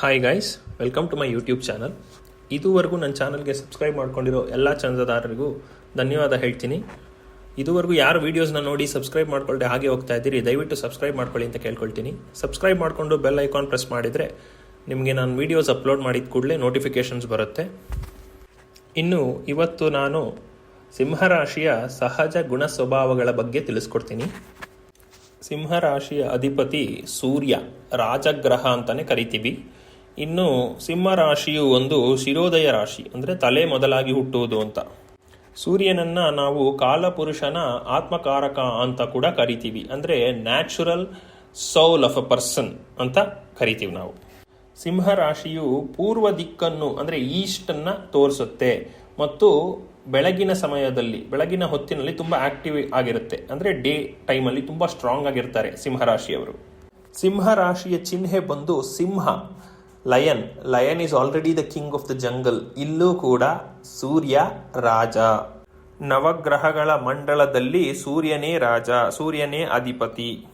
Hi guys welcome to my YouTube channel ಇದುವರೆಗೂ ನನ್ನ ಚಾನಲ್ಗೆ ಸಬ್ಸ್ಕ್ರೈಬ್ ಮಾಡ್ಕೊಂಡಿರೋ ಎಲ್ಲ ಚಂದದಾರರಿಗೂ ಧನ್ಯವಾದ ಹೇಳ್ತೀನಿ. ಇದುವರೆಗೂ ಯಾರು ವೀಡಿಯೋಸ್ನ ನೋಡಿ ಸಬ್ಸ್ಕ್ರೈಬ್ ಮಾಡ್ಕೊಳ್ಳೆ ಹಾಗೆ ಹೋಗ್ತಾ ಇದ್ದೀರಿ, ದಯವಿಟ್ಟು ಸಬ್ಸ್ಕ್ರೈಬ್ ಮಾಡ್ಕೊಳ್ಳಿ ಅಂತ ಕೇಳ್ಕೊಳ್ತೀನಿ. ಸಬ್ಸ್ಕ್ರೈಬ್ ಮಾಡಿಕೊಂಡು ಬೆಲ್ ಐಕಾನ್ ಪ್ರೆಸ್ ಮಾಡಿದರೆ ನಿಮಗೆ ನಾನು ವೀಡಿಯೋಸ್ ಅಪ್ಲೋಡ್ ಮಾಡಿದ ಕೂಡಲೇ ನೋಟಿಫಿಕೇಷನ್ಸ್ ಬರುತ್ತೆ. ಇನ್ನು ಇವತ್ತು ನಾನು ಸಿಂಹರಾಶಿಯ ಸಹಜ ಗುಣ ಸ್ವಭಾವಗಳ ಬಗ್ಗೆ ತಿಳಿಸ್ಕೊಡ್ತೀನಿ. ಸಿಂಹರಾಶಿಯ ಅಧಿಪತಿ ಸೂರ್ಯ, ರಾಜಗ್ರಹ ಅಂತಲೇ ಕರಿತೀವಿ. ಇನ್ನು ಸಿಂಹ ರಾಶಿಯು ಒಂದು ಶಿರೋದಯ ರಾಶಿ, ಅಂದರೆ ತಲೆ ಮೊದಲಾಗಿ ಹುಟ್ಟುವುದು ಅಂತ. ಸೂರ್ಯನನ್ನ ನಾವು ಕಾಲಪುರುಷನ ಆತ್ಮಕಾರಕ ಅಂತ ಕೂಡ ಕರಿತೀವಿ, ಅಂದರೆ natural soul of a person ಅಂತ ಕರಿತೀವಿ ನಾವು. ಸಿಂಹ ರಾಶಿಯು ಪೂರ್ವ ದಿಕ್ಕನ್ನು, ಅಂದರೆ ಈಸ್ಟನ್ನು ತೋರಿಸುತ್ತೆ, ಮತ್ತು ಬೆಳಗಿನ ಸಮಯದಲ್ಲಿ, ಬೆಳಗಿನ ಹೊತ್ತಿನಲ್ಲಿ ತುಂಬ ಆಕ್ಟಿವ್ ಆಗಿರುತ್ತೆ, ಅಂದರೆ ಡೇ ಟೈಮಲ್ಲಿ ತುಂಬ ಸ್ಟ್ರಾಂಗ್ ಆಗಿರ್ತಾರೆ ಸಿಂಹರಾಶಿಯವರು ಸಿಂಹರಾಶಿಯ ಚಿಹ್ನೆ ಬಂದು ಸಿಂಹ lion lion is already the king of the jungle ಇಲ್ಲೂ ಕೂಡ ಸೂರ್ಯ ರಾಜ. ನವಗ್ರಹಗಳ ಮಂಡಳದಲ್ಲಿ ಸೂರ್ಯನೇ ರಾಜ, ಸೂರ್ಯನೇ ಅಧಿಪತಿ.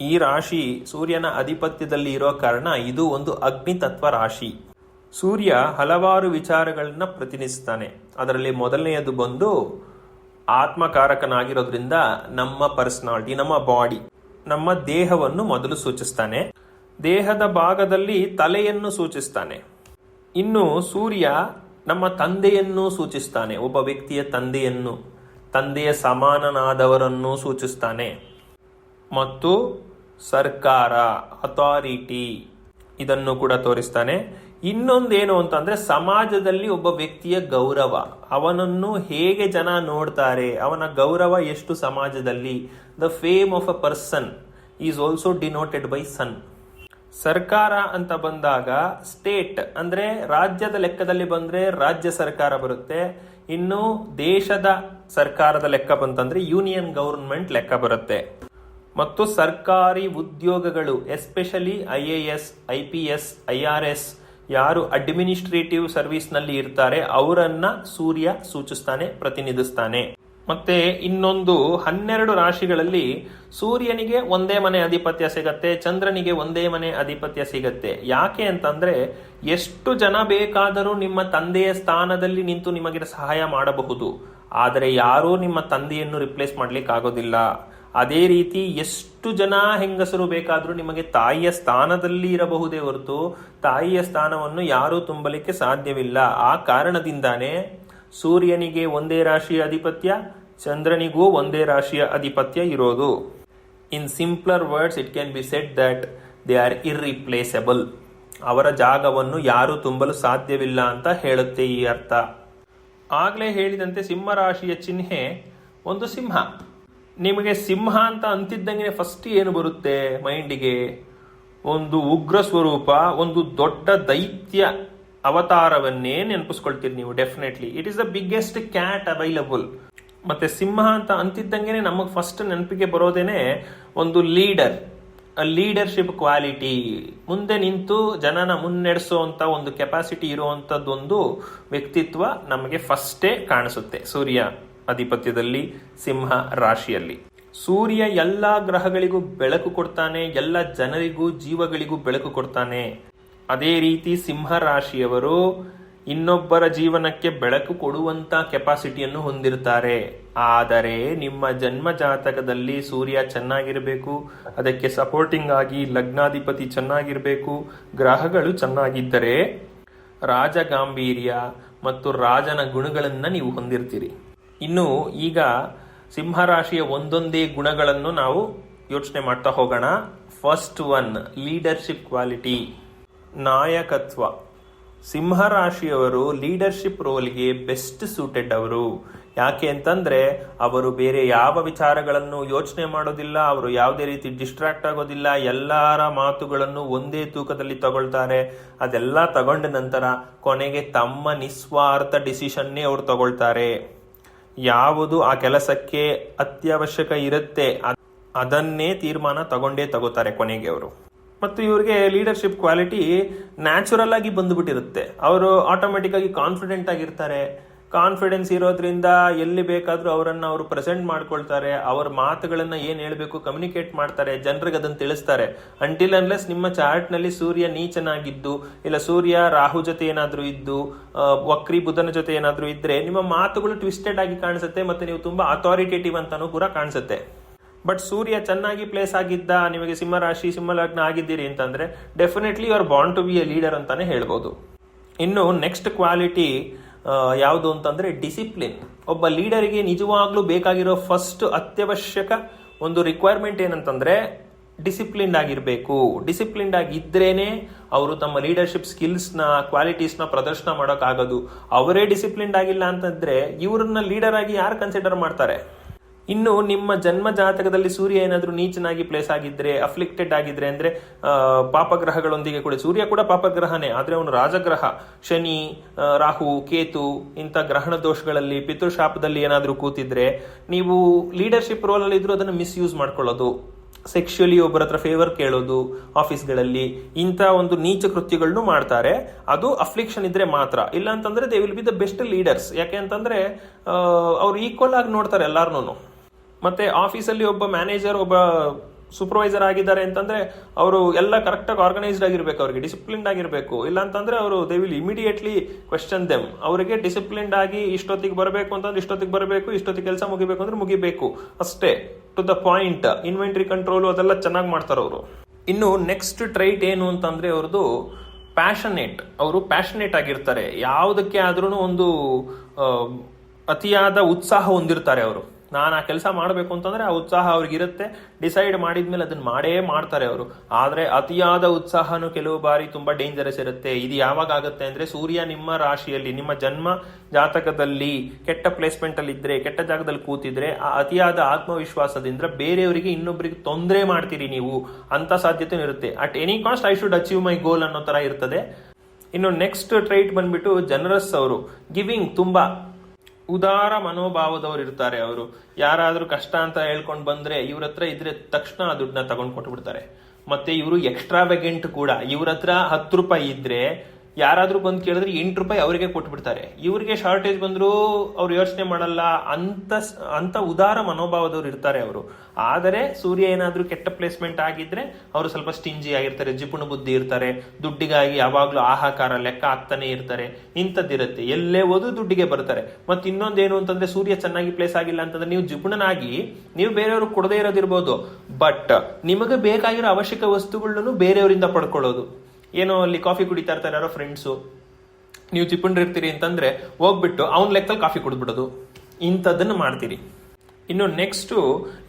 ಈ ರಾಶಿ ಸೂರ್ಯನ ಅಧಿಪತ್ಯದಲ್ಲಿ ಇರೋ ಕಾರಣ ಇದು ಒಂದು ಅಗ್ನಿ ತತ್ವ ರಾಶಿ. ಸೂರ್ಯ ಹಲವಾರು ವಿಚಾರಗಳನ್ನ ಪ್ರತಿನಿಧಿಸ್ತಾನೆ. ಅದರಲ್ಲಿ ಮೊದಲನೆಯದು ಬಂದು ಆತ್ಮಕಾರಕನಾಗಿರೋದ್ರಿಂದ ನಮ್ಮ ಪರ್ಸನಾಲಿಟಿ ನಮ್ಮ ಬಾಡಿ ನಮ್ಮ ದೇಹವನ್ನು ಮೊದಲು ಸೂಚಿಸ್ತಾನೆ. ದೇಹದ ಭಾಗದಲ್ಲಿ ತಲೆಯನ್ನು ಸೂಚಿಸ್ತಾನೆ. ಇನ್ನು ಸೂರ್ಯ ನಮ್ಮ ತಂದೆಯನ್ನು ಸೂಚಿಸ್ತಾನೆ, ಒಬ್ಬ ವ್ಯಕ್ತಿಯ ತಂದೆಯನ್ನು, ತಂದೆಯ ಸಮಾನನಾದವರನ್ನು ಸೂಚಿಸ್ತಾನೆ. ಮತ್ತು ಸರ್ಕಾರ, ಅಥಾರಿಟಿ ಇದನ್ನು ಕೂಡ ತೋರಿಸ್ತಾನೆ. ಇನ್ನೊಂದೇನು ಅಂತಂದ್ರೆ ಸಮಾಜದಲ್ಲಿ ಒಬ್ಬ ವ್ಯಕ್ತಿಯ ಗೌರವ, ಅವನನ್ನು ಹೇಗೆ ಜನ ನೋಡ್ತಾರೆ, ಅವನ ಗೌರವ ಎಷ್ಟು ಸಮಾಜದಲ್ಲಿ. The fame of a person is also denoted by sun ಸರ್ಕಾರ ಅಂತ ಬಂದಾಗ ಸ್ಟೇಟ್ ಅಂದ್ರೆ ರಾಜ್ಯದ ಲೆಕ್ಕದಲ್ಲಿ ಬಂದ್ರೆ ರಾಜ್ಯ ಸರ್ಕಾರ ಬರುತ್ತೆ. ಇನ್ನು ದೇಶದ ಸರ್ಕಾರದ ಲೆಕ್ಕ ಬಂತಂದ್ರೆ ಯೂನಿಯನ್ ಗೌರ್ಮೆಂಟ್ ಲೆಕ್ಕ ಬರುತ್ತೆ. ಮತ್ತು ಸರ್ಕಾರಿ ಉದ್ಯೋಗಗಳು, especially I A S, I P S, I R S ಯಾರು ಅಡ್ಮಿನಿಸ್ಟ್ರೇಟಿವ್ ಸರ್ವಿಸ್ನಲ್ಲಿ ಇರ್ತಾರೆ, ಅವರನ್ನ ಸೂರ್ಯ ಸೂಚಿಸ್ತಾನೆ, ಪ್ರತಿನಿಧಿಸ್ತಾನೆ. ಮತ್ತೆ ಇನ್ನೊಂದು ಹನ್ನೆರಡು ರಾಶಿಗಳಲ್ಲಿ ಸೂರ್ಯನಿಗೆ ಒಂದೇ ಮನೆ ಅಧಿಪತ್ಯ ಸಿಗತ್ತೆ, ಚಂದ್ರನಿಗೆ ಒಂದೇ ಮನೆ ಅಧಿಪತ್ಯ ಸಿಗತ್ತೆ. ಯಾಕೆ ಅಂತಂದ್ರೆ ಎಷ್ಟು ಜನ ಬೇಕಾದರೂ ನಿಮ್ಮ ತಂದೆಯ ಸ್ಥಾನದಲ್ಲಿ ನಿಂತು ನಿಮಗೆ ಸಹಾಯ ಮಾಡಬಹುದು. ಆದರೆ ಯಾರೂ ನಿಮ್ಮ ತಂದೆಯನ್ನು ರಿಪ್ಲೇಸ್ ಮಾಡ್ಲಿಕ್ಕೆ ಆಗೋದಿಲ್ಲ. ಅದೇ ರೀತಿ ಎಷ್ಟು ಜನ ಹೆಂಗಸರು ಬೇಕಾದರೂ ನಿಮಗೆ ತಾಯಿಯ ಸ್ಥಾನದಲ್ಲಿ ಇರಬಹುದೇ ಹೊರತು ತಾಯಿಯ ಸ್ಥಾನವನ್ನು ಯಾರೂ ತುಂಬಲಿಕ್ಕೆ ಸಾಧ್ಯವಿಲ್ಲ. ಆ ಕಾರಣದಿಂದಾನೇ ಸೂರ್ಯನಿಗೆ ಒಂದೇ ರಾಶಿಯ ಅಧಿಪತ್ಯ, ಚಂದ್ರನಿಗೂ ಒಂದೇ ರಾಶಿಯ ಅಧಿಪತ್ಯ ಇರೋದು. In simpler words it can be said that they are irreplaceable ಅವರ ಜಾಗವನ್ನು ಯಾರೂ ತುಂಬಲು ಸಾಧ್ಯವಿಲ್ಲ ಅಂತ ಹೇಳುತ್ತೆ ಈ ಅರ್ಥ. ಆಗಲೇ ಹೇಳಿದಂತೆ ಸಿಂಹರಾಶಿಯ ಚಿಹ್ನೆ ಒಂದು ಸಿಂಹ. ನಿಮಗೆ ಸಿಂಹ ಅಂತ ಅಂತಿದ್ದಂಗೆ ಫಸ್ಟ್ ಏನು ಬರುತ್ತೆ ಮೈಂಡಿಗೆ ಒಂದು ಉಗ್ರ ಸ್ವರೂಪ, ಒಂದು ದೊಡ್ಡ ದೈತ್ಯ. ಅವತಾರವನ್ನೇ ನೆನಪಿಸ್ಕೊಳ್ತೀರಿ ನೀವು definitely it is the biggest cat available ಮತ್ತೆ ಸಿಂಹ ಅಂತ ಅಂತಿದ್ದಂಗೆ ನಮಗೆ ಫಸ್ಟ್ ನೆನಪಿಗೆ ಬರೋದೇನೆ ಒಂದು ಲೀಡರ್ ಲೀಡರ್ಶಿಪ್ ಕ್ವಾಲಿಟಿ ಮುಂದೆ ನಿಂತು ಜನನ ಮುನ್ನಡೆಸುವಂತ ಒಂದು ಕೆಪಾಸಿಟಿ ಇರುವಂತದ್ದೊಂದು ವ್ಯಕ್ತಿತ್ವ ನಮಗೆ ಫಸ್ಟೇ ಕಾಣಿಸುತ್ತೆ. ಸೂರ್ಯ ಅಧಿಪತ್ಯದಲ್ಲಿ, ಸಿಂಹ ರಾಶಿಯಲ್ಲಿ. ಸೂರ್ಯ ಎಲ್ಲ ಗ್ರಹಗಳಿಗೂ ಬೆಳಕು ಕೊಡ್ತಾನೆ, ಎಲ್ಲ ಜನರಿಗೂ, ಜೀವಗಳಿಗೂ ಬೆಳಕು ಕೊಡ್ತಾನೆ. ಅದೇ ರೀತಿ ಸಿಂಹ ರಾಶಿಯವರು ಇನ್ನೊಬ್ಬರ ಜೀವನಕ್ಕೆ ಬೆಳಕು ಕೊಡುವಂತ ಕೆಪಾಸಿಟಿಯನ್ನು ಹೊಂದಿರ್ತಾರೆ ಆದರೆ ನಿಮ್ಮ ಜನ್ಮ ಜಾತಕದಲ್ಲಿ ಸೂರ್ಯ ಚೆನ್ನಾಗಿರಬೇಕು, ಅದಕ್ಕೆ ಸಪೋರ್ಟಿಂಗ್ ಆಗಿ ಲಗ್ನಾಧಿಪತಿ ಚೆನ್ನಾಗಿರಬೇಕು, ಗ್ರಹಗಳು ಚೆನ್ನಾಗಿದ್ದರೆ ರಾಜಗಾಂಭೀರ್ಯ ಮತ್ತು ರಾಜನ ಗುಣಗಳನ್ನು ನೀವು ಹೊಂದಿರ್ತೀರಿ. ಇನ್ನು ಈಗ ಸಿಂಹರಾಶಿಯ ಒಂದೊಂದೇ ಗುಣಗಳನ್ನು ನಾವು ಯೋಚನೆ ಮಾಡ್ತಾ ಹೋಗೋಣ. ಫಸ್ಟ್ ಒನ್ ಲೀಡರ್ಶಿಪ್ ಕ್ವಾಲಿಟಿ ನಾಯಕತ್ವ. ಸಿಂಹರಾಶಿಯವರು ಲೀಡರ್ಶಿಪ್ ರೋಲ್ಗೆ ಬೆಸ್ಟ್ ಸೂಟೆಡ್ ಅವರು. ಯಾಕೆ ಅಂತಂದ್ರೆ, ಅವರು ಬೇರೆ ಯಾವ ವಿಚಾರಗಳನ್ನು ಯೋಚನೆ ಮಾಡೋದಿಲ್ಲ, ಅವರು ಯಾವುದೇ ರೀತಿ ಡಿಸ್ಟ್ರಾಕ್ಟ್ ಆಗೋದಿಲ್ಲ, ಎಲ್ಲರ ಮಾತುಗಳನ್ನು ಒಂದೇ ತೂಕದಲ್ಲಿ ತಗೊಳ್ತಾರೆ. ಅದೆಲ್ಲ ತಗೊಂಡ ನಂತರ ಕೊನೆಗೆ ತಮ್ಮ ನಿಸ್ವಾರ್ಥ ಡಿಸಿಷನ್ನೇ ಅವರು ತಗೊಳ್ತಾರೆ. ಯಾವುದು ಆ ಕೆಲಸಕ್ಕೆ ಅತ್ಯವಶ್ಯಕ ಇರುತ್ತೆ, ಅದನ್ನೇ ತೀರ್ಮಾನ ತಗೊಂಡೇ ತಗೋತಾರೆ ಕೊನೆಗೆ ಅವರು. ಮತ್ತು ಇವರಿಗೆ ಲೀಡರ್ಶಿಪ್ ಕ್ವಾಲಿಟಿ ನ್ಯಾಚುರಲ್ ಆಗಿ ಬಂದ್ಬಿಟ್ಟಿರುತ್ತೆ. ಅವರು ಆಟೋಮೆಟಿಕ್ ಆಗಿ ಕಾನ್ಫಿಡೆಂಟ್ ಆಗಿರ್ತಾರೆ. ಕಾನ್ಫಿಡೆನ್ಸ್ ಇರೋದ್ರಿಂದ ಎಲ್ಲಿ ಬೇಕಾದರೂ ಅವರನ್ನು ಅವರು ಪ್ರೆಸೆಂಟ್ ಮಾಡ್ಕೊಳ್ತಾರೆ. ಅವ್ರ ಮಾತುಗಳನ್ನು ಏನು ಹೇಳಬೇಕು ಕಮ್ಯುನಿಕೇಟ್ ಮಾಡ್ತಾರೆ. ಜನರಿಗೆ ಅದನ್ನ ತಿಳಿಸ್ತಾರೆ. ಅಂಟಿಲ್ ಅನ್ಲೆಸ್ ನಿಮ್ಮ ಚಾರ್ಟ್ನಲ್ಲಿ ಸೂರ್ಯ ನೀಚನಾಗಿದ್ದು, ಇಲ್ಲ ಸೂರ್ಯ ರಾಹು ಜೊತೆ ಏನಾದರೂ ಇದ್ದು ವಕ್ರಿ ಬುಧನ ಜೊತೆ ಏನಾದರೂ ಇದ್ದರೆ ನಿಮ್ಮ ಮಾತುಗಳು ಟ್ವಿಸ್ಟೆಡ್ ಆಗಿ ಕಾಣಿಸುತ್ತೆ ಮತ್ತೆ ನೀವು ತುಂಬಾ ಅಥಾರಿಟೇಟಿವ್ ಅಂತಲೂ ಕೂಡ ಕಾಣಿಸುತ್ತೆ. ಬಟ್ ಸೂರ್ಯ ಚೆನ್ನಾಗಿ ಪ್ಲೇಸ್ ಆಗಿದ್ದ, ನಿಮಗೆ ಸಿಂಹ ರಾಶಿ, ಸಿಂಹ ಲಗ್ನ ಆಗಿದ್ದೀರಿ ಅಂತಂದ್ರೆ definitely you are bound to be a leader ಅಂತಾನೆ ಹೇಳ್ಬೋದು. ಇನ್ನು ನೆಕ್ಸ್ಟ್ ಕ್ವಾಲಿಟಿ ಯಾವುದು ಅಂತಂದ್ರೆ ಡಿಸಿಪ್ಲಿನ್ ಒಬ್ಬ ಲೀಡರಿಗೆ ನಿಜವಾಗ್ಲೂ ಬೇಕಾಗಿರೋ ಫಸ್ಟ್ ಅತ್ಯವಶ್ಯಕ ಒಂದು ರಿಕ್ವೈರ್ಮೆಂಟ್ ಏನಂತಂದ್ರೆ ಡಿಸಿಪ್ಲಿನ್ಡ್ ಆಗಿರಬೇಕು. ಡಿಸಿಪ್ಲಿನ್ಡ್ ಆಗಿದ್ರೇನೆ ಅವರು ತಮ್ಮ ಲೀಡರ್ಶಿಪ್ ಸ್ಕಿಲ್ಸ್ನ ಕ್ವಾಲಿಟೀಸ್ನ ಪ್ರದರ್ಶನ ಮಾಡೋಕ್ಕಾಗೋದು. ಅವರೇ ಡಿಸಿಪ್ಲಿನ್ಡ್ ಆಗಿಲ್ಲ ಅಂತಂದ್ರೆ ಇವ್ರನ್ನ ಲೀಡರ್ ಆಗಿ ಯಾರು ಕನ್ಸಿಡರ್ ಮಾಡ್ತಾರೆ? ಇನ್ನು ನಿಮ್ಮ ಜನ್ಮ ಜಾತಕದಲ್ಲಿ ಸೂರ್ಯ ಏನಾದರೂ ನೀಚನಾಗಿ ಪ್ಲೇಸ್ ಆಗಿದ್ರೆ ಅಫ್ಲಿಕ್ಟೆಡ್ ಆಗಿದ್ರೆ ಅಂದ್ರೆ ಪಾಪಗ್ರಹಗಳೊಂದಿಗೆ ಕೂಡ, ಸೂರ್ಯ ಕೂಡ ಪಾಪಗ್ರಹನೇ, ಆದ್ರೆ ಅವನು ರಾಜಗ್ರಹ. ಶನಿ ರಾಹು, ಕೇತು, ಇಂಥ ಗ್ರಹಣ ದೋಷಗಳಲ್ಲಿ, ಪಿತೃಶಾಪದಲ್ಲಿ ಏನಾದರೂ ಕೂತಿದ್ರೆ, ನೀವು ಲೀಡರ್ಶಿಪ್ ರೋಲ್ ಅಲ್ಲಿ ಇದ್ರೂ ಅದನ್ನು ಮಿಸ್ಯೂಸ್ ಮಾಡ್ಕೊಳ್ಳೋದು. ಸೆಕ್ಷುಯಲಿ ಒಬ್ಬರ ಹತ್ರ ಫೇವರ್ ಕೇಳೋದು ಆಫೀಸ್ಗಳಲ್ಲಿ ಇಂಥ ಒಂದು ನೀಚ ಕೃತ್ಯಗಳನ್ನು ಮಾಡ್ತಾರೆ. ಅದು ಅಫ್ಲಿಕ್ಷನ್ ಇದ್ರೆ ಮಾತ್ರ. ಇಲ್ಲ ಅಂತಂದ್ರೆ they will be the best leaders ಯಾಕೆ ಅಂತಂದ್ರೆ ಅವ್ರು ಈಕ್ವಲ್ ಆಗಿ ನೋಡ್ತಾರೆ ಎಲ್ಲಾರ್ನು ಮತ್ತೆ ಆಫೀಸಲ್ಲಿ ಒಬ್ಬ ಮ್ಯಾನೇಜರ್, ಒಬ್ಬ ಸೂಪರ್ವೈಸರ್ ಆಗಿದ್ದಾರೆ ಅಂತಂದ್ರೆ ಅವರು ಎಲ್ಲ ಕರೆಕ್ಟಾಗಿ ಆರ್ಗನೈಸ್ಡ್ ಆಗಿರಬೇಕು, ಅವರಿಗೆ ಡಿಸಿಪ್ಲಿನ್ಡ್ ಆಗಿರಬೇಕು. ಇಲ್ಲ ಅಂತಂದ್ರೆ ಅವರು they will immediately question them ಅವರಿಗೆ ಡಿಸಿಪ್ಲಿನ್ಡ್ ಆಗಿ ಇಷ್ಟೊತ್ತಿಗೆ ಬರಬೇಕು ಅಂತಂದ್ರೆ ಇಷ್ಟೊತ್ತಿಗೆ ಬರಬೇಕು, ಇಷ್ಟೊತ್ತಿಗೆ ಕೆಲಸ ಮುಗಿಬೇಕು ಅಂದ್ರೆ ಮುಗಿಬೇಕು. ಅಷ್ಟೇ to the point inventory control ಅದೆಲ್ಲ ಚೆನ್ನಾಗಿ ಮಾಡ್ತಾರೆ ಅವರು. ಇನ್ನು ನೆಕ್ಸ್ಟ್ ಟ್ರೈಟ್ ಏನು ಅಂತಂದ್ರೆ ಅವ್ರದ್ದು ಪ್ಯಾಷನೇಟ್ ಅವರು ಪ್ಯಾಷನೇಟ್ ಆಗಿರ್ತಾರೆ. ಯಾವುದಕ್ಕೆ ಆದ್ರೂ ಒಂದು ಅತಿಯಾದ ಉತ್ಸಾಹ ಹೊಂದಿರ್ತಾರೆ ಅವರು. ನಾನು ಆ ಕೆಲಸ ಮಾಡಬೇಕು ಅಂತಂದ್ರೆ ಆ ಉತ್ಸಾಹ ಅವ್ರಿಗಿರುತ್ತೆ. ಡಿಸೈಡ್ ಮಾಡಿದ್ಮೇಲೆ ಅದನ್ನ ಮಾಡೇ ಮಾಡ್ತಾರೆ ಅವರು. ಆದರೆ ಅತಿಯಾದ ಉತ್ಸಾಹನು ಕೆಲವು ಬಾರಿ ತುಂಬಾ ಡೇಂಜರಸ್ ಇರುತ್ತೆ. ಇದು ಯಾವಾಗ ಆಗುತ್ತೆ ಅಂದ್ರೆ ಸೂರ್ಯ ನಿಮ್ಮ ರಾಶಿಯಲ್ಲಿ, ನಿಮ್ಮ ಜನ್ಮ ಜಾತಕದಲ್ಲಿ, ಕೆಟ್ಟ ಪ್ಲೇಸ್ಮೆಂಟ್ ಅಲ್ಲಿ ಇದ್ರೆ, ಕೆಟ್ಟ ಜಾಗದಲ್ಲಿ ಕೂತಿದ್ರೆ, ಆ ಅತಿಯಾದ ಆತ್ಮವಿಶ್ವಾಸದಿಂದ ಬೇರೆಯವರಿಗೆ ಇನ್ನೊಬ್ಬರಿಗೆ ತೊಂದರೆ ಮಾಡ್ತೀರಿ ನೀವು ಅಂತ ಸಾಧ್ಯತೆ ಇರುತ್ತೆ. At any cost I should achieve my goal ಅನ್ನೋ ತರ ಇರ್ತದೆ. ಇನ್ನು ನೆಕ್ಸ್ಟ್ ಟ್ರೈಟ್ ಬಂದ್ಬಿಟ್ಟು ಜನರಸ್ ಅವರು. ಗಿವಿಂಗ್ ತುಂಬಾ ಉದಾರ ಮನೋಭಾವದವ್ರು ಇರ್ತಾರೆ ಅವರು. ಯಾರಾದರೂ ಕಷ್ಟ ಅಂತ ಹೇಳ್ಕೊಂಡು ಬಂದ್ರೆ ಇವ್ರ ಹತ್ರ ಇದ್ರೆ ತಕ್ಷಣ ಆ ದುಡ್ಡನ್ನ ತಗೊಂಡು ಕೊಟ್ಬಿಡ್ತಾರೆ. ಮತ್ತೆ ಇವರು ಎಕ್ಸ್ಟ್ರಾವೆಗೆಂಟ್ ಕೂಡ. ಇವ್ರ ಹತ್ರ ಹತ್ತು ರೂಪಾಯಿ ಇದ್ರೆ ಯಾರಾದ್ರೂ ಬಂದು ಕೇಳಿದ್ರೆ ಎಂಟು ರೂಪಾಯಿ ಅವರಿಗೆ ಕೊಟ್ಬಿಡ್ತಾರೆ. ಇವರಿಗೆ ಶಾರ್ಟೇಜ್ ಬಂದರೂ ಅವ್ರು ಯೋಚನೆ ಮಾಡಲ್ಲ. ಅಂತ ಅಂತ ಉದಾರ ಮನೋಭಾವದವ್ರು ಇರ್ತಾರೆ ಅವರು. ಆದರೆ ಸೂರ್ಯ ಏನಾದ್ರೂ ಕೆಟ್ಟ ಪ್ಲೇಸ್ಮೆಂಟ್ ಆಗಿದ್ರೆ ಅವರು ಸ್ವಲ್ಪ ಸ್ಟಿಂಜಿ ಆಗಿರ್ತಾರೆ, ಜಿಪುಣ ಬುದ್ಧಿ ಇರ್ತಾರೆ, ದುಡ್ಡಿಗಾಗಿ ಯಾವಾಗಲೂ ಆಹಾಕಾರ ಲೆಕ್ಕ ಆಗ್ತಾನೆ ಇರ್ತಾರೆ. ಇಂಥದ್ದಿರುತ್ತೆ. ಎಲ್ಲೇ ಓದು ದುಡ್ಡಿಗೆ ಬರ್ತಾರೆ. ಮತ್ತೆ ಇನ್ನೊಂದೇನು ಅಂತಂದ್ರೆ ಸೂರ್ಯ ಚೆನ್ನಾಗಿ ಪ್ಲೇಸ್ ಆಗಿಲ್ಲ ಅಂತಂದ್ರೆ ನೀವು ಜಿಪುಣನಾಗಿ ನೀವು ಬೇರೆಯವ್ರಿಗೆ ಕೊಡದೇ ಇರೋದಿರ್ಬೋದು. ಬಟ್ ನಿಮಗೆ ಬೇಕಾಗಿರೋ ಅವಶ್ಯಕ ವಸ್ತುಗಳನ್ನು ಬೇರೆಯವರಿಂದ ಪಡ್ಕೊಳ್ಳೋದು. ಏನೋ ಅಲ್ಲಿ ಕಾಫಿ ಕುಡಿತಾ ಇರ್ತಾರೆ ಯಾರೋ ಫ್ರೆಂಡ್ಸು ನೀವು ಚಿಪ್ಪಂಡಿರ್ತೀರಿ ಅಂತಂದ್ರೆ ಹೋಗ್ಬಿಟ್ಟು ಅವ್ನ ಲೆಕ್ಕದಲ್ಲಿ ಕಾಫಿ ಕುಡ್ಬಿಡೋದು ಇಂಥದ್ದನ್ನ ಮಾಡ್ತೀರಿ. ಇನ್ನು ನೆಕ್ಸ್ಟು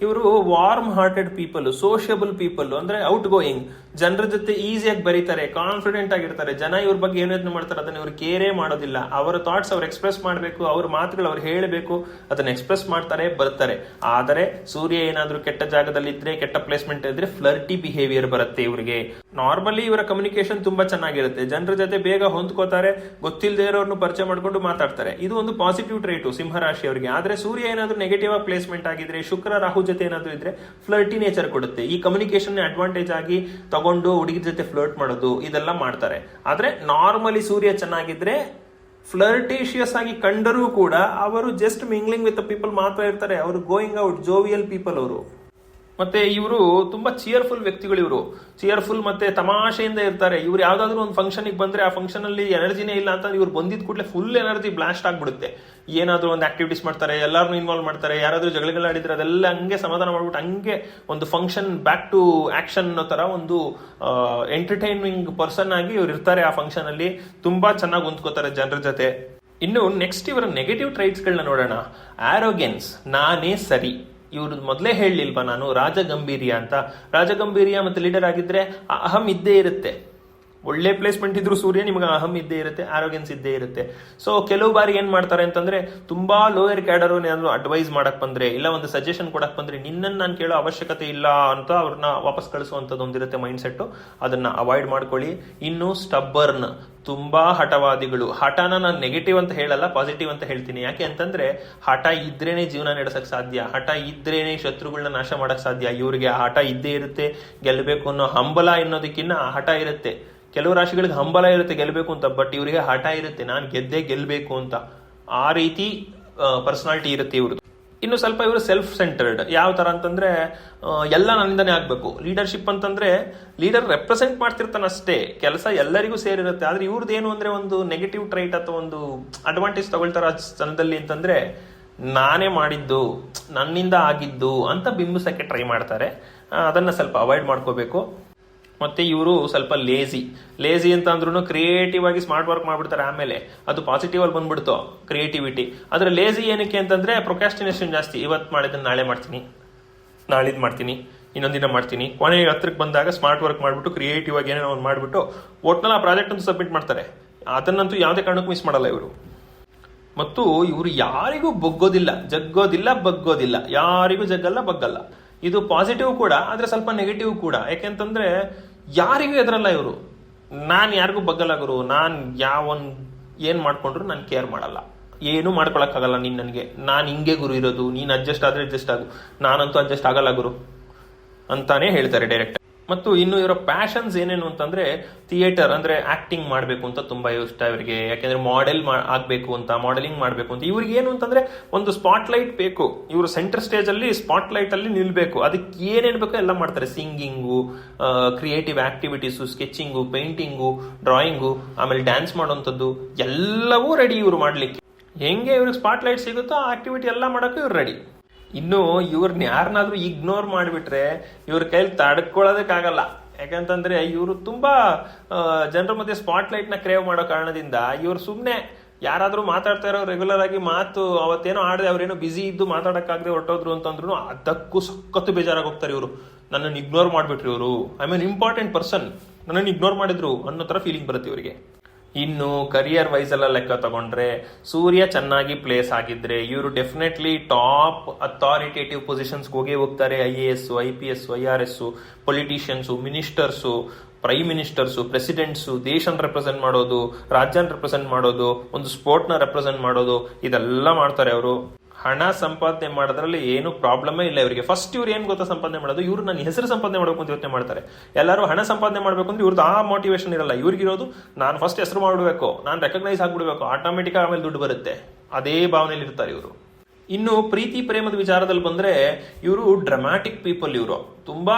ಇವರು warm hearted people sociable people ಅಂದ್ರೆ ಔಟ್ ಗೋಯಿಂಗ್ ಜನರ ಜೊತೆ ಈಸಿಯಾಗಿ ಬರೀತಾರೆ ಕಾನ್ಫಿಡೆಂಟ್ ಆಗಿರ್ತಾರೆ. ಜನ ಇವ್ರ ಬಗ್ಗೆ ಏನು ಮಾಡ್ತಾರೆ, ಅದನ್ನ ಇವ್ರು ಕೇರೇ ಮಾಡೋದಿಲ್ಲ. ಅವರ ಥಾಟ್ಸ್ ಅವ್ರು ಎಕ್ಸ್ಪ್ರೆಸ್ ಮಾಡಬೇಕು, ಅವ್ರ ಮಾತುಗಳು ಅವ್ರು ಹೇಳಬೇಕು, ಅದನ್ನ ಎಕ್ಸ್ಪ್ರೆಸ್ ಮಾಡ್ತಾರೆ, ಬರ್ತಾರೆ. ಆದರೆ ಸೂರ್ಯ ಏನಾದ್ರೂ ಕೆಟ್ಟ ಜಾಗದಲ್ಲಿ ಇದ್ರೆ, ಕೆಟ್ಟ ಪ್ಲೇಸ್ಮೆಂಟ್ ಇದ್ರೆ ಫ್ಲರ್ಟಿ ಬಿಹೇವಿಯರ್ ಬರುತ್ತೆ ಇವರಿಗೆ. ನಾರ್ಮಲಿ ಇವರ ಕಮ್ಯುನಿಕೇಶನ್ ತುಂಬಾ ಚೆನ್ನಾಗಿರುತ್ತೆ. ಜನರ ಜೊತೆ ಬೇಗ ಹೊಂದ್ಕೋತಾರೆ ಗೊತ್ತಿಲ್ಲದೆ ಇರೋರ್ನು ಪರಿಚಯ ಮಾಡ್ಕೊಂಡು ಮಾತಾಡ್ತಾರೆ. ಇದು ಒಂದು ಪಾಸಿಟಿವ್ ಟ್ರೇಟು ಸಿಂಹರಾಶಿ ಅವರಿಗೆ. ಆದ್ರೆ ಸೂರ್ಯ ಏನಾದ್ರೂ ನೆಗೆಟಿವ್ ಆಗಿ ಪ್ಲೇಸ್ಮೆಂಟ್ ಆಗಿದ್ರೆ, ಶುಕ್ರ ರಾಹು ಜೊತೆ ಏನಾದ್ರೂ ಇದ್ರೆ ಫ್ಲರ್ಟಿ ನೇಚರ್ ಕೊಡುತ್ತೆ. ಈ ಕಮ್ಯುನಿಕೇಶನ್ ಅಡ್ವಾಂಟೇಜ್ ಆಗಿ ತಗೊಂಡು ಹುಡುಗಿ ಜೊತೆ ಫ್ಲರ್ಟ್ ಮಾಡೋದು, ಇದೆಲ್ಲ ಮಾಡ್ತಾರೆ. ಆದ್ರೆ ನಾರ್ಮಲಿ ಸೂರ್ಯ ಚೆನ್ನಾಗಿದ್ರೆ ಫ್ಲರ್ಟೇಷಿಯಸ್ ಆಗಿ ಕಂಡರೂ ಕೂಡ ಅವರು ಜಸ್ಟ್ ಮಿಂಗ್ಲಿಂಗ್ ವಿತ್ ಪೀಪಲ್ ಮಾತ್ರ ಇರ್ತಾರೆ. ಅವರು ಗೋಯಿಂಗ್ ಔಟ್ ಜೋವಿಯಲ್ ಪೀಪಲ್ ಅವರು. ಮತ್ತೆ ಇವರು ತುಂಬಾ ಚಿಯರ್ಫುಲ್ ವ್ಯಕ್ತಿಗಳು ಇವರು. ಚಿಯರ್ಫುಲ್ ಮತ್ತೆ ತಮಾಷೆಯಿಂದ ಇರ್ತಾರೆ. ಇವ್ರು ಯಾವ್ದಾದ್ರು ಒಂದು ಫಂಕ್ಷನ್ ಬಂದ್ರೆ ಆ ಫಂಕ್ಷನ್ ಅಲ್ಲಿ ಎನರ್ಜಿನೇ ಇಲ್ಲ ಅಂತ ಇವ್ರು ಬಂದಿದ್ ಕೂಡಲೇ ಫುಲ್ ಎನರ್ಜಿ ಬ್ಲಾಸ್ಟ್ ಆಗ್ಬಿಡುತ್ತೆ. ಏನಾದ್ರು ಒಂದು ಆಕ್ಟಿವಿಟೀಸ್ ಮಾಡ್ತಾರೆ ಎಲ್ಲಾರನ್ನೂ ಇನ್ವಾಲ್ವ್ ಮಾಡ್ತಾರೆ, ಯಾರಾದ್ರೂ ಜಗಳಗಳಾಡಿದ್ರೆ ಅದೆಲ್ಲ ಹಂಗೆ ಸಮಾಧಾನ ಮಾಡ್ಬಿಟ್ಟು ಹಂಗೆ ಒಂದು ಫಂಕ್ಷನ್ ಬ್ಯಾಕ್ ಟು ಆಕ್ಷನ್ ಅನ್ನೋ ತರ ಒಂದು ಎಂಟರ್ಟೈನಿಂಗ್ ಪರ್ಸನ್ ಆಗಿ ಇವ್ರು ಇರ್ತಾರೆ ಆ ಫಂಕ್ಷನ್ ಅಲ್ಲಿ. ತುಂಬಾ ಚೆನ್ನಾಗಿ ಹೊಂದ್ಕೋತಾರೆ ಜನರ ಜೊತೆ. ಇನ್ನು ನೆಕ್ಸ್ಟ್ ಇವರ ನೆಗೆಟಿವ್ ಟ್ರೈಟ್ಸ್ಗಳನ್ನ ನೋಡೋಣ. ಆರೋಗ್ಯನ್ಸ್ ನಾನೇ ಸರಿ. ಇವ್ರದ್ದು ಮೊದಲೇ ಹೇಳಲಿಲ್ವಾ ನಾನು? ರಾಜಗಂಭೀರ್ಯ ಅಂತ. ರಾಜಗಂಭೀರ್ಯ ಮತ್ತೆ ಲೀಡರ್ ಆಗಿದ್ರೆ ಆ ಅಹಂ ಇದ್ದೇ ಇರುತ್ತೆ. ಒಳ್ಳೆ ಪ್ಲೇಸ್ಮೆಂಟ್ ಇದ್ರು ಸೂರ್ಯ ನಿಮಗೆ ಅಹಂ ಇದ್ದೇ ಇರುತ್ತೆ ಆರೋಗ್ಯನ್ಸ್ ಇದ್ದೇ ಇರುತ್ತೆ. ಸೊ ಕೆಲವು ಬಾರಿ ಏನ್ ಮಾಡ್ತಾರೆ ಅಂತಂದ್ರೆ ತುಂಬಾ ಲೋಯರ್ ಕ್ಯಾಡರ್ ಏನಾದ್ರು ಅಡ್ವೈಸ್ ಮಾಡಕ್ ಬಂದ್ರೆ, ಇಲ್ಲ ಒಂದು ಸಜೆಷನ್ ಕೊಡಕ್ ಬಂದ್ರೆ ನಿನ್ನನ್ನು ನಾನು ಕೇಳೋ ಅವಶ್ಯಕತೆ ಇಲ್ಲ ಅಂತ ಅವ್ರನ್ನ ವಾಪಸ್ ಕಳಿಸುವಂತದ್ದು ಒಂದಿರುತ್ತೆ ಮೈಂಡ್ ಸೆಟ್ ಅದನ್ನ ಅವಾಯ್ಡ್ ಮಾಡ್ಕೊಳ್ಳಿ. ಇನ್ನು ಸ್ಟಬ್ಬರ್ನ್ ತುಂಬಾ ಹಠವಾದಿಗಳು. ಹಠನ ನಾನು ನೆಗೆಟಿವ್ ಅಂತ ಹೇಳಲ್ಲ ಪಾಸಿಟಿವ್ ಅಂತ ಹೇಳ್ತೀನಿ. ಯಾಕೆ ಅಂತಂದ್ರೆ, ಹಠ ಇದ್ರೇನೆ ಜೀವನ ನಡೆಸಕ್ ಸಾಧ್ಯ. ಹಠ ಇದ್ರೇನೆ ಶತ್ರುಗಳನ್ನ ನಾಶ ಮಾಡಕ್ ಸಾಧ್ಯ. ಇವರಿಗೆ ಹಠ ಇದ್ದೇ ಇರುತ್ತೆ ಗೆಲ್ಲಬೇಕು ಅನ್ನೋ ಹಂಬಲ ಅನ್ನೋದಕ್ಕಿಂತ ಆ ಹಠ ಇರುತ್ತೆ. ಕೆಲವು ರಾಶಿಗಳಿಗೆ ಹಂಬಲ ಇರುತ್ತೆ ಗೆಲ್ಲಬೇಕು ಅಂತ ಬಟ್ ಇವರಿಗೆ ಹಠ ಇರುತ್ತೆ. ನಾನು ಗೆದ್ದೇ ಗೆಲ್ಲಬೇಕು ಅಂತ. ಆ ರೀತಿ ಪರ್ಸನಾಲಿಟಿ ಇರುತ್ತೆ ಇವ್ರದ್ದು ಇನ್ನು ಸ್ವಲ್ಪ ಇವರು ಸೆಲ್ಫ್ ಸೆಂಟರ್ಡ್ ಯಾವ ತರ ಅಂತಂದ್ರೆ ಎಲ್ಲ ನನ್ನಿಂದನೇ ಆಗಬೇಕು. ಲೀಡರ್ಶಿಪ್ ಅಂತಂದ್ರೆ ಲೀಡರ್ ರೆಪ್ರೆಸೆಂಟ್ ಮಾಡ್ತಿರ್ತಾನಷ್ಟೇ. ಕೆಲಸ ಎಲ್ಲರಿಗೂ ಸೇರಿರುತ್ತೆ. ಆದ್ರೆ ಏನು ಅಂದ್ರೆ ಒಂದು ನೆಗೆಟಿವ್ ಟ್ರೈಟ್ ಅಥವಾ ಒಂದು ಅಡ್ವಾಂಟೇಜ್ ತಗೊಳ್ತಾರ ಸ್ಥಾನದಲ್ಲಿ ಅಂತಂದ್ರೆ, ನಾನೇ ಮಾಡಿದ್ದು, ನನ್ನಿಂದ ಆಗಿದ್ದು ಅಂತ ಬಿಂಬಿಸಕ್ಕೆ ಟ್ರೈ ಮಾಡ್ತಾರೆ. ಅದನ್ನ ಸ್ವಲ್ಪ ಅವಾಯ್ಡ್ ಮಾಡ್ಕೋಬೇಕು. ಮತ್ತೆ ಇವರು ಸ್ವಲ್ಪ ಲೇಜಿ ಲೇಜಿ ಅಂತ ಅಂದ್ರೂ ಕ್ರಿಯೇಟಿವ್ ಆಗಿ ಸ್ಮಾರ್ಟ್ ವರ್ಕ್ ಮಾಡ್ಬಿಡ್ತಾರೆ ಆಮೇಲೆ. ಅದು ಪಾಸಿಟಿವ್ ಅಲ್ಲಿ ಬಂದ್ಬಿಡ್ತು ಕ್ರಿಯೇಟಿವಿಟಿ ಆದ್ರೆ ಲೇಜಿ ಏನಕ್ಕೆ ಅಂತಂದ್ರೆ ಪ್ರೊಕ್ಯಾಸ್ಟಿನೇಷನ್ ಜಾಸ್ತಿ. ಇವತ್ತು ಮಾಡಿದ್ದನ್ನು ನಾಳೆ ಮಾಡ್ತೀನಿ, ನಾಳಿದ್ ಮಾಡ್ತೀನಿ ಇನ್ನೊಂದಿನ ಮಾಡ್ತೀನಿ. ಕೊನೆಗೆ ಹತ್ರಕ್ಕೆ ಬಂದಾಗ ಸ್ಮಾರ್ಟ್ ವರ್ಕ್ ಮಾಡಿಬಿಟ್ಟು ಕ್ರಿಯೇಟಿವ್ ಆಗಿ ಏನೋ ಒಂದು ಮಾಡಿಬಿಟ್ಟು ಒಟ್ನಲ್ಲಿ ಆ ಪ್ರಾಜೆಕ್ಟ್ ಅಂತ ಸಬ್ಮಿಟ್ ಮಾಡ್ತಾರೆ. ಅದನ್ನಂತೂ ಯಾವುದೇ ಕಾರಣಕ್ಕೂ ಮಿಸ್ ಮಾಡಲ್ಲ ಇವರು. ಮತ್ತು ಇವರು ಯಾರಿಗೂ ಬಗ್ಗೋದಿಲ್ಲ, ಜಗ್ಗೋದಿಲ್ಲ, ಬಗ್ಗೋದಿಲ್ಲ. ಯಾರಿಗೂ ಜಗ್ಗಲ್ಲ, ಬಗ್ಗಲ್ಲ. ಇದು ಪಾಸಿಟಿವ್ ಕೂಡ, ಆದ್ರೆ ಸ್ವಲ್ಪ ನೆಗೆಟಿವ್ ಕೂಡ. ಯಾಕೆಂತಂದ್ರೆ ಯಾರಿಗೂ ಎದರಲ್ಲ ಇವರು. ನಾನು ಯಾರಿಗೂ ಬಗ್ಗಲ್ಲ ಗುರು. ನಾನು ಯಾವನ್ ಏನು ಮಾಡ್ಕೊಂಡ್ರು ನಾನು ಕೇರ್ ಮಾಡಲ್ಲ. ಏನು ಮಾಡ್ಕೊಳಕ್ಕಾಗಲ್ಲ ನೀನು ನನಗೆ. ನಾನು ಹಿಂಗೆ ಗುರು ಇರೋದು. ನೀನು ಅಡ್ಜಸ್ಟ್ ಆದ್ರೆ ಅಡ್ಜಸ್ಟ್ ಆಗು. ನಾನಂತೂ ಅಡ್ಜಸ್ಟ್ ಆಗಲ್ಲ ಗುರು. ಅಂತಾನೆ ಹೇಳ್ತಾರೆ ಡೈರೆಕ್ಟ್ ಮತ್ತು ಇನ್ನು ಇವರ ಪ್ಯಾಷನ್ಸ್ ಏನೇನು ಅಂತಂದ್ರೆ ಥಿಯೇಟರ್ ಅಂದ್ರೆ ಆಕ್ಟಿಂಗ್ ಮಾಡಬೇಕು ಅಂತ ತುಂಬಾ ಇಷ್ಟ ಇವರಿಗೆ. ಯಾಕೆಂದ್ರೆ ಮಾಡೆಲ್ ಆಗಬೇಕು ಅಂತ ಮಾಡೆಲಿಂಗ್ ಮಾಡಬೇಕು ಅಂತ. ಇವ್ರಿಗೆ ಏನು ಅಂತಂದ್ರೆ ಒಂದು ಸ್ಪಾಟ್ ಲೈಟ್ ಬೇಕು. ಇವರು ಸೆಂಟರ್ ಸ್ಟೇಜ್ ಅಲ್ಲಿ ಸ್ಪಾಟ್ ಲೈಟ್ ಅಲ್ಲಿ ನಿಲ್ಬೇಕು. ಅದಕ್ಕೆ ಏನೇನು ಬೇಕೋ ಎಲ್ಲ ಮಾಡ್ತಾರೆ. Singing creative activities sketching painting drawing ಆಮೇಲೆ ಡ್ಯಾನ್ಸ್ ಮಾಡುವಂಥದ್ದು, ಎಲ್ಲವೂ ರೆಡಿ ಇವರು ಮಾಡ್ಲಿಕ್ಕೆ. ಹೆಂಗೆ ಇವ್ರಿಗೆ ಸ್ಪಾಟ್ ಲೈಟ್ ಸಿಗುತ್ತೋ ಆ ಆಕ್ಟಿವಿಟಿ ಎಲ್ಲ ಮಾಡೋಕ್ಕೂ ಇವ್ರು ರೆಡಿ ಇನ್ನು ಇವ್ರನ್ನ ಯಾರನ್ನಾದ್ರೂ ಇಗ್ನೋರ್ ಮಾಡಿಬಿಟ್ರೆ ಇವ್ರ ಕೈಲಿ ತಡ್ಕೊಳ್ಳೋದಕ್ಕಾಗಲ್ಲ. ಯಾಕಂತಂದ್ರೆ ಇವರು ತುಂಬಾ ಜನರ ಮಧ್ಯೆ ಸ್ಪಾಟ್ಲೈಟ್ನ ಕ್ರೇವ್ ಮಾಡೋ ಕಾರಣದಿಂದ ಇವ್ರು ಸುಮ್ಮನೆ ಯಾರಾದರೂ ಮಾತಾಡ್ತಾ ಇರೋ ರೆಗ್ಯುಲರ್ ಆಗಿ ಮಾತು ಅವತ್ತೇನೋ ಆಡದೆ ಅವ್ರೇನೋ ಬಿಸಿ ಇದ್ದು ಮಾತಾಡಕ್ಕಾಗದೆ ಹೊರಟೋದ್ರು ಅಂತಂದ್ರು ಅದಕ್ಕೂ ಸಖತ್ತು ಬೇಜಾರಾಗಿ ಹೋಗ್ತಾರೆ ಇವರು. ನನ್ನನ್ನು ಇಗ್ನೋರ್ ಮಾಡ್ಬಿಟ್ರಿ ಇವರು. ಐ ಮೀನ್ ಇಂಪಾರ್ಟೆಂಟ್ ಪರ್ಸನ್ ನನ್ನನ್ನು ಇಗ್ನೋರ್ ಮಾಡಿದ್ರು ಅನ್ನೋ ತರ ಫೀಲಿಂಗ್ ಬರುತ್ತೆ ಇವರಿಗೆ. ಇನ್ನು ಕರಿಯರ್ ವೈಸ್ ಎಲ್ಲ ಲೆಕ್ಕ ತಗೊಂಡ್ರೆ ಸೂರ್ಯ ಚೆನ್ನಾಗಿ ಪ್ಲೇಸ್ ಆಗಿದ್ರೆ ಇವರು ಡೆಫಿನೆಟ್ಲಿ ಟಾಪ್ ಅಥಾರಿಟೇಟಿವ್ ಪೊಸಿಷನ್ಸ್ ಹೋಗಿ ಹೋಗ್ತಾರೆ. I A S I P S I R S politicians ministers prime ministers presidents ದೇಶನ ರೆಪ್ರೆಸೆಂಟ್ ಮಾಡೋದು, ರಾಜ್ಯನ ರೆಪ್ರೆಸೆಂಟ್ ಮಾಡೋದು, ಒಂದು ಸ್ಪೋರ್ಟ್ನ ರೆಪ್ರೆಸೆಂಟ್ ಮಾಡೋದು, ಇದೆಲ್ಲ ಮಾಡ್ತಾರೆ ಅವರು. ಹಣ ಸಂಪಾದನೆ ಮಾಡೋದ್ರಲ್ಲಿ ಏನು ಪ್ರಾಬ್ಲಮೇ ಇಲ್ಲ ಇವರಿಗೆ. ಫಸ್ಟ್ ಇವ್ರು ಏನು ಗೊತ್ತಾ ಸಂಪಾದನೆ ಮಾಡೋದು? ಇವ್ರು ನನ್ನ ಹೆಸರು ಸಂಪಾದನೆ ಮಾಡಬೇಕು ಅಂತ ಯೋಚನೆ ಮಾಡ್ತಾರೆ. ಎಲ್ಲರೂ ಹಣ ಸಂಪಾದನೆ ಮಾಡಬೇಕು ಅಂದ್ರೆ ಇವ್ರದ್ದು ಆ ಮೋಟಿವೇಶನ್ ಇರಲ್ಲ. ಇವ್ರಿಗಿರೋದು, ನಾನು ಫಸ್ಟ್ ಹೆಸರು ಮಾಡಬೇಕು, ನಾನು ರೆಕಗ್ನೈಸ್ ಆಗ್ಬಿಡ್ಬೇಕು ಆಟೋಮೆಟಿಕ್ ಆಮೇಲೆ ದುಡ್ಡು ಬರುತ್ತೆ. ಅದೇ ಭಾವನೆಯಲ್ಲಿ ಇರ್ತಾರೆ ಇವರು. ಇನ್ನು ಪ್ರೀತಿ ಪ್ರೇಮದ ವಿಚಾರದಲ್ಲಿ ಬಂದ್ರೆ, ಇವರು ಡ್ರಮ್ಯಾಟಿಕ್ ಪೀಪಲ್ ಇವರು. ತುಂಬಾ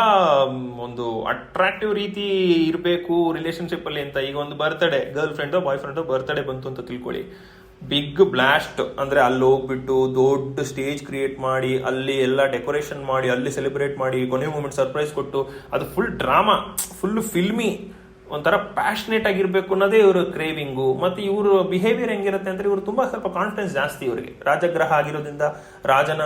ಒಂದು ಅಟ್ರಾಕ್ಟಿವ್ ರೀತಿ ಇರಬೇಕು ರಿಲೇಶನ್ಶಿಪ್ ಅಲ್ಲಿ ಅಂತ ಈಗ ಒಂದು ಬರ್ತ್ಡೇ ಗರ್ಲ್ ಫ್ರೆಂಡ್ ಬಾಯ್ ಫ್ರೆಂಡೋ ಬರ್ತ್ಡೇ ಬಂತು ಅಂತ ತಿಳ್ಕೊಳ್ಳಿ. ಬಿಗ್ ಬ್ಲಾಸ್ಟ್ ಅಂದ್ರೆ ಅಲ್ಲಿ ಹೋಗ್ಬಿಟ್ಟು ದೊಡ್ಡ ಸ್ಟೇಜ್ ಕ್ರಿಯೇಟ್ ಮಾಡಿ, ಅಲ್ಲಿ ಎಲ್ಲ ಡೆಕೋರೇಷನ್ ಮಾಡಿ, ಅಲ್ಲಿ ಸೆಲೆಬ್ರೇಟ್ ಮಾಡಿ, ಕೊನೆ ಮೂಮೆಂಟ್ ಸರ್ಪ್ರೈಸ್ ಕೊಟ್ಟು, ಅದು ಫುಲ್ ಡ್ರಾಮಾ ಫುಲ್ ಫಿಲ್ಮಿ ಒಂಥರ ಪ್ಯಾಷನೇಟ್ ಆಗಿರ್ಬೇಕು ಅನ್ನೋದೇ ಇವರು ಕ್ರೇವಿಂಗು ಮತ್ತೆ ಇವರು ಬಿಹೇವಿಯರ್ ಹೆಂಗಿರುತ್ತೆ ಅಂದ್ರೆ ಇವರು ತುಂಬಾ ಸ್ವಲ್ಪ ಕಾನ್ಫಿಡೆನ್ಸ್ ಜಾಸ್ತಿ ಇವರಿಗೆ. ರಾಜಗ್ರಹ ಆಗಿರೋದ್ರಿಂದ, ರಾಜನ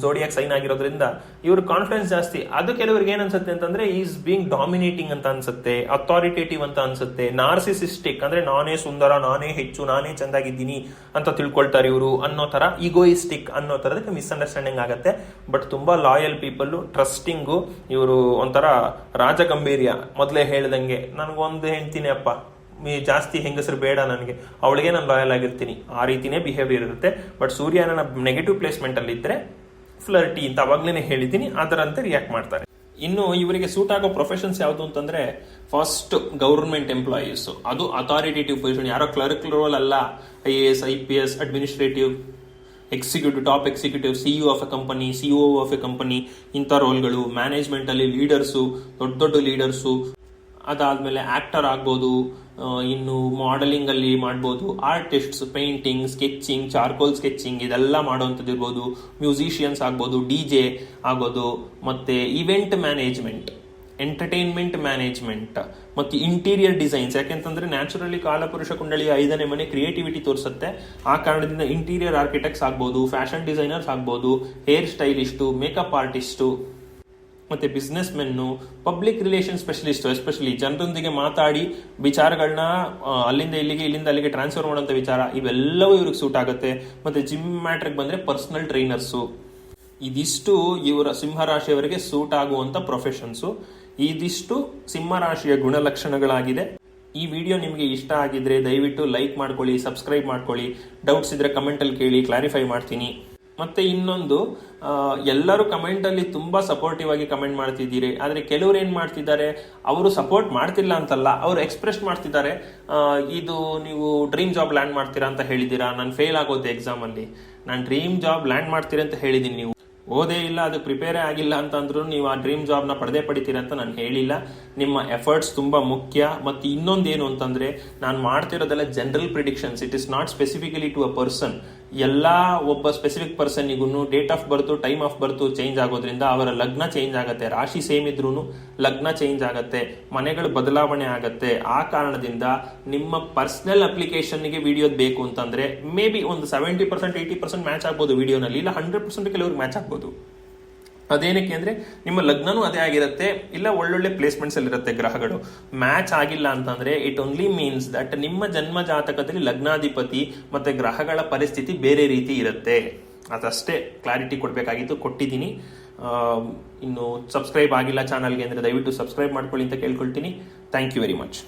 ಜೋಡಿಯಾಗಿ ಸೈನ್ ಆಗಿರೋದ್ರಿಂದ ಇವ್ರ ಕಾನ್ಫಿಡೆನ್ಸ್ ಜಾಸ್ತಿ. ಅದು ಕೆಲವರಿಗೆ ಏನ್ ಅನ್ಸುತ್ತೆ ಅಂತಂದ್ರೆ ಈಸ್ ಬೀಂಗ್ ಡಾಮಿನೇಟಿಂಗ್ ಅಂತ ಅನ್ಸುತ್ತೆ ಅಥಾರಿಟೇಟಿವ್ ಅಂತ ಅನ್ಸುತ್ತೆ ನಾರ್ಸಿಸಿಸ್ಟಿಕ್ ಅಂದ್ರೆ ನಾನೇ ಸುಂದರ, ನಾನೇ ಹೆಚ್ಚು, ನಾನೇ ಚೆಂದಾಗಿದ್ದೀನಿ ಅಂತ ತಿಳ್ಕೊಳ್ತಾರೆ ಇವರು ಅನ್ನೋ ತರ ಈಗೋಯಿಸ್ಟಿಕ್ ಅನ್ನೋ ತರದಕ್ಕೆ ಮಿಸ್ಅಂಡರ್ಸ್ಟ್ಯಾಂಡಿಂಗ್ ಆಗುತ್ತೆ. ಬಟ್ ತುಂಬ ಲಾಯಲ್ ಪೀಪಲ್ ಟ್ರಸ್ಟಿಂಗು ಇವರು ಒಂಥರ ರಾಜಗಂಭೀರ್ಯ ಮೊದಲೇ ಹೇಳ್ದಂಗೆ. ನನಗೊಂದು ಹೆಂಡ್ತೀನಿ ಅಪ್ಪ ಮೀ ಜಾಸ್ತಿ ಹೆಂಗಸರು ಬೇಡ ನನಗೆ. ಅವಳಿಗೆ ನಾನು ಲಾಯಲ್ ಆಗಿರ್ತೀನಿ. ಆ ರೀತಿನೇ ಬಿಹೇವಿಯರ್ ಇರುತ್ತೆ. ಬಟ್ ಸೂರ್ಯ ನನ್ನ ನೆಗೆಟಿವ್ ಪ್ಲೇಸ್ಮೆಂಟ್ ಅಲ್ಲಿ ಇದ್ರೆ ಫ್ಲರ್ಟಿ ಅಂತ ಅವಾಗ್ಲೇನೆ ಹೇಳಿದ್ದೀನಿ. ಅದರಂತೆ ರಿಯಾಕ್ಟ್ ಮಾಡ್ತಾರೆ. ಇನ್ನು ಇವರಿಗೆ ಸೂಟ್ ಆಗೋ ಪ್ರೊಫೆಷನ್ಸ್ ಯಾವುದು ಅಂತಂದ್ರೆ ಫಸ್ಟ್ ಗೌರ್ಮೆಂಟ್ ಎಂಪ್ಲಾಯೀಸ್ ಅದು ಅಥಾರಿಟೇಟಿವ್ ಪೊಸಿಷನ್ ಯಾರೋ ಕ್ಲರ್ಕ್ ರೋಲ್ ಅಲ್ಲ I A S I P S administrative executive top executive CEO of a company CEO of a company ಇಂಥ ರೋಲ್ಗಳು ಮ್ಯಾನೇಜ್ಮೆಂಟ್ ಅಲ್ಲಿ ಲೀಡರ್ಸು ದೊಡ್ಡ ದೊಡ್ಡ ಲೀಡರ್ಸು ಅದಾದಮೇಲೆ ಆಕ್ಟರ್ ಆಗ್ಬೋದು ಇನ್ನು ಮಾಡೆಲಿಂಗಲ್ಲಿ ಮಾಡ್ಬೋದು artists painting sketching charcoal sketching ಇದೆಲ್ಲ ಮಾಡುವಂಥದ್ದು ಇರ್ಬೋದು ಮ್ಯೂಸಿಷಿಯನ್ಸ್ ಆಗ್ಬೋದು ಡಿ ಜೆ ಆಗೋದು ಮತ್ತೆ ಇವೆಂಟ್ ಮ್ಯಾನೇಜ್ಮೆಂಟ್ ಎಂಟರ್ಟೈನ್ಮೆಂಟ್ ಮ್ಯಾನೇಜ್ಮೆಂಟ್ ಮತ್ತು ಇಂಟೀರಿಯರ್ ಡಿಸೈನ್ಸ್ ಯಾಕೆಂತಂದ್ರೆ ನ್ಯಾಚುರಲಿ ಕಾಲಪುರುಷ ಕುಂಡಳಿಯ ಐದನೇ ಮನೆ ಕ್ರಿಯೇಟಿವಿಟಿ ತೋರಿಸುತ್ತೆ. ಆ ಕಾರಣದಿಂದ ಇಂಟೀರಿಯರ್ ಆರ್ಕಿಟೆಕ್ಟ್ಸ್ ಆಗ್ಬೋದು ಫ್ಯಾಷನ್ ಡಿಸೈನರ್ಸ್ ಆಗ್ಬೋದು ಹೇರ್ ಸ್ಟೈಲಿಸ್ಟು ಮೇಕಪ್ ಆರ್ಟಿಸ್ಟು ಮತ್ತೆ businessmen public relation specialist especially ಜನರೊಂದಿಗೆ ಮಾತಾಡಿ ವಿಚಾರಗಳನ್ನ ಅಲ್ಲಿಂದ ಇಲ್ಲಿಗೆ, ಇಲ್ಲಿಂದ ಅಲ್ಲಿಗೆ ಟ್ರಾನ್ಸ್ಫರ್ ಮಾಡುವಂತ ವಿಚಾರ, ಇವೆಲ್ಲವೂ ಇವ್ರಿಗೆ ಸೂಟ್ ಆಗುತ್ತೆ. ಮತ್ತೆ ಜಿಮ್ ಮ್ಯಾಟ್ರಿಗೆ ಬಂದ್ರೆ ಪರ್ಸನಲ್ ಟ್ರೈನರ್ಸು ಇದಿಷ್ಟು ಇವರ ಸಿಂಹರಾಶಿಯವರಿಗೆ ಸೂಟ್ ಆಗುವಂತ ಪ್ರೊಫೆಷನ್ಸು ಇದಿಷ್ಟು ಸಿಂಹರಾಶಿಯ ಗುಣಲಕ್ಷಣಗಳಾಗಿದೆ. ಈ ವಿಡಿಯೋ ನಿಮಗೆ ಇಷ್ಟ ಆಗಿದ್ರೆ ದಯವಿಟ್ಟು ಲೈಕ್ ಮಾಡ್ಕೊಳ್ಳಿ, ಸಬ್ಸ್ಕ್ರೈಬ್ ಮಾಡ್ಕೊಳ್ಳಿ. ಡೌಟ್ಸ್ ಇದ್ರೆ ಕಮೆಂಟಲ್ಲಿ ಕೇಳಿ ಕ್ಲಾರಿಫೈ ಮಾಡ್ತೀನಿ. ಮತ್ತೆ ಇನ್ನೊಂದು ಎಲ್ಲರೂ ಕಮೆಂಟಲ್ಲಿ ತುಂಬಾ ಸಪೋರ್ಟಿವ್ ಆಗಿ ಕಮೆಂಟ್ ಮಾಡ್ತಿದ್ದೀರಿ. ಆದ್ರೆ ಕೆಲವರು ಏನ್ ಮಾಡ್ತಿದ್ದಾರೆ, ಅವರು ಸಪೋರ್ಟ್ ಮಾಡ್ತಿಲ್ಲ ಅಂತಲ್ಲ, ಅವರು ಎಕ್ಸ್ಪ್ರೆಸ್ ಮಾಡ್ತಿದ್ದಾರೆ. ಇದು ನೀವು ಡ್ರೀಮ್ ಜಾಬ್ ಲ್ಯಾಂಡ್ ಮಾಡ್ತೀರಾ ಅಂತ ಹೇಳಿದ್ದೀರಾ? ನಾನು ಫೇಲ್ ಆಗೋದು ಎಕ್ಸಾಮ್ ಅಲ್ಲಿ. ನಾನು ಡ್ರೀಮ್ ಜಾಬ್ ಲ್ಯಾಂಡ್ ಮಾಡ್ತೀರಾ ಅಂತ ಹೇಳಿದೀನಿ ನೀವು. ಓದೇ ಇಲ್ಲ, ಅದು ಪ್ರಿಪೇರೇ ಆಗಿಲ್ಲ ಅಂತಂದ್ರೂ ನೀವು ಆ ಡ್ರೀಮ್ ಜಾಬ್ನ ಪಡೆದೇ ಪಡಿತೀರ ಅಂತ ನಾನು ಹೇಳಿಲ್ಲ. ನಿಮ್ಮ ಎಫರ್ಟ್ಸ್ ತುಂಬಾ ಮುಖ್ಯ. ಮತ್ತು ಇನ್ನೊಂದೇನು ಅಂತಂದ್ರೆ, ನಾನು ಮಾಡ್ತಿರೋದೆಲ್ಲ general predictions it is not specifically to a person ಎಲ್ಲ ಒಬ್ಬ specific ಪರ್ಸನ್ನಿಗೂ date of birth time of birth change ಆಗೋದ್ರಿಂದ ಅವರ ಲಗ್ನ ಚೇಂಜ್ ಆಗುತ್ತೆ, ರಾಶಿ ಸೇಮ್ ಇದ್ರೂ ಲಗ್ನ ಚೇಂಜ್ ಆಗುತ್ತೆ, ಮನೆಗಳು ಬದಲಾವಣೆ ಆಗುತ್ತೆ. ಆ ಕಾರಣದಿಂದ ನಿಮ್ಮ ಪರ್ಸನಲ್ ಅಪ್ಲಿಕೇಶನ್ಗೆ ವಿಡಿಯೋದ್ ಬೇಕು ಅಂತಂದ್ರೆ ಮೇ ಬಿ ಒಂದು seventy percent eighty percent match ಆಗ್ಬೋದು ವಿಡಿಯೋನಲ್ಲಿ ಇಲ್ಲ ಹಂಡ್ರೆಡ್ ಪರ್ಸೆಂಟ್ ಕೆಲವ್ರಿಗೆ ಮ್ಯಾಚ್ ಆಗ್ಬೋದು. ಅದೇನಕ್ಕೆ ಅಂದ್ರೆ ನಿಮ್ಮ ಲಗ್ನನೂ ಅದೇ ಆಗಿರುತ್ತೆ, ಇಲ್ಲ ಒಳ್ಳೊಳ್ಳೆ ಪ್ಲೇಸ್ಮೆಂಟ್ಸ್ ಅಲ್ಲಿ ಇರುತ್ತೆ ಗ್ರಹಗಳು. ಮ್ಯಾಚ್ ಆಗಿಲ್ಲ ಅಂತಂದ್ರೆ ಇಟ್ ಓನ್ಲಿ ಮೀನ್ಸ್ ದಟ್ ನಿಮ್ಮ ಜನ್ಮ ಜಾತಕದಲ್ಲಿ ಲಗ್ನಾಧಿಪತಿ ಮತ್ತೆ ಗ್ರಹಗಳ ಪರಿಸ್ಥಿತಿ ಬೇರೆ ರೀತಿ ಇರುತ್ತೆ. ಅದಷ್ಟೇ ಕ್ಲಾರಿಟಿ ಕೊಡಬೇಕಾಗಿತ್ತು ಕೊಟ್ಟಿದ್ದೀನಿ. ಇನ್ನು ಸಬ್ಸ್ಕ್ರೈಬ್ ಆಗಿಲ್ಲ ಚಾನಲ್ಗೆ ಅಂದರೆ ದಯವಿಟ್ಟು ಸಬ್ಸ್ಕ್ರೈಬ್ ಮಾಡ್ಕೊಳ್ಳಿ ಅಂತ ಕೇಳ್ಕೊಳ್ತೀನಿ. Thank you very much